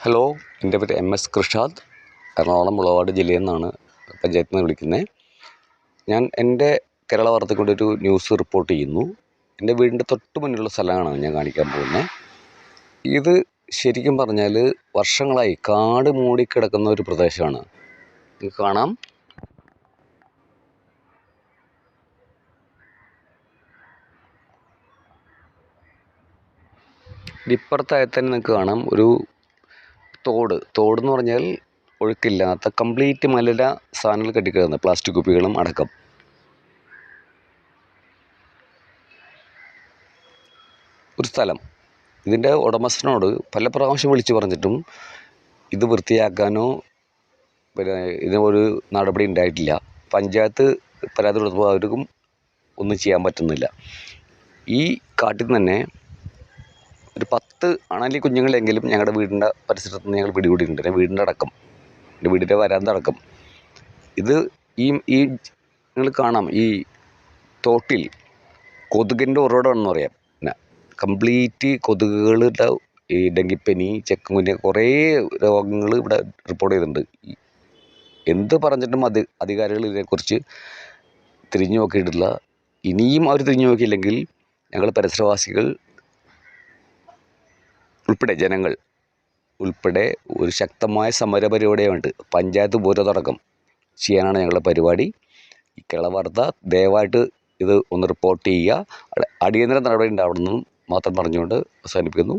Hello എന്റെ പേര് M S Krishad Ernakulam Mulavad ജില്ലയിൽ നിന്നാണ് പഞ്ചായത്തിൽ നിന്ന് വിളിക്കുന്നത് ഞാൻ എന്റെ കേരള വാർത്തയ്ക്ക് വേണ്ടി ഒരു ന്യൂസ് റിപ്പോർട്ട് ചെയ്യുന്നു. എന്റെ വീടിന്റെ തൊട്ട് മുന്നിലുള്ള സ്ഥലമാണ് ഞാൻ കാണിക്കാൻ പോകുന്നത് ഇത് ശരിക്കും പറഞ്ഞാൽ വർഷങ്ങളായി കാട് മൂടിക്കിടക്കുന്ന ഒരു പ്രദേശമാണ്. നിങ്ങൾക്ക് കാണാം. ഇപ്പുറത്തായി തന്നെ നിങ്ങൾക്ക് കാണാം. ഒരു തോട്. തോട് എന്ന് പറഞ്ഞാൽ ഒഴുക്കില്ലാത്ത കംപ്ലീറ്റ് മലിന സാധനങ്ങൾ കെട്ടിക്കിടന്ന് പ്ലാസ്റ്റിക് കുപ്പികളും അടക്കം. ഒരു സ്ഥലം. ഇതിന്റെ ഉടമസ്ഥനോട് പല പ്രാവശ്യം വിളിച്ചു പറഞ്ഞിട്ടും ഇത് വൃത്തിയാക്കാനോ പിന്നെ ഇതിനൊരു നടപടി ഉണ്ടായിട്ടില്ല. പഞ്ചായത്ത് പരാതി കൊടുത്തപ്പോൾ അവർക്കും ഒന്നും ചെയ്യാൻ പറ്റുന്നില്ല. ഈ കാട്ടിൽ തന്നെ ഒരു പത്ത് അണലി കുഞ്ഞുങ്ങളെങ്കിലും ഞങ്ങളുടെ വീടിന്റെ പരിസരത്ത് നിന്ന് ഞങ്ങൾ പിടികൂടിയിട്ടുണ്ട്. എന്റെ വീടിന്റെ അടക്കം. എന്റെ വീടിന്റെ വരാന്ത അടക്കം. ഇത് ഈ ഈ നിങ്ങൾ കാണാം. ഈ തോട്ടിൽ കൊതുകിന്റെ ഉറവിടമാണെന്ന് പറയാം. പിന്നെ കംപ്ലീറ്റ് കൊതുകുകളുടെ ഈ ഡെങ്കിപ്പനി ചിക്കൻ കുറേ രോഗങ്ങൾ ഇവിടെ റിപ്പോർട്ട് ചെയ്തിട്ടുണ്ട്. എന്ത് പറഞ്ഞിട്ടും അധി അധികാരികൾ ഇതിനെക്കുറിച്ച് തിരിഞ്ഞു നോക്കിയിട്ടില്ല. ഇനിയും അവർ തിരിഞ്ഞു നോക്കിയില്ലെങ്കിൽ ഞങ്ങൾ പരിസരവാസികൾ ഉൾപ്പെടെ ജനങ്ങൾ ഉൾപ്പെടെ ഒരു ശക്തമായ സമര പരിപാടിയുണ്ട് പഞ്ചായത്ത് പൂരത്തടക്കം ചെയ്യാനാണ് ഞങ്ങളുടെ പരിപാടി. ഈ കേരളവാർത്ത ദയവായിട്ട് ഇത് ഒന്ന് റിപ്പോർട്ട് ചെയ്യുക. അടിയന്തര നടപടി ഉണ്ടാവണമെന്നും മാത്രം പറഞ്ഞുകൊണ്ട് അവസാനിപ്പിക്കുന്നു.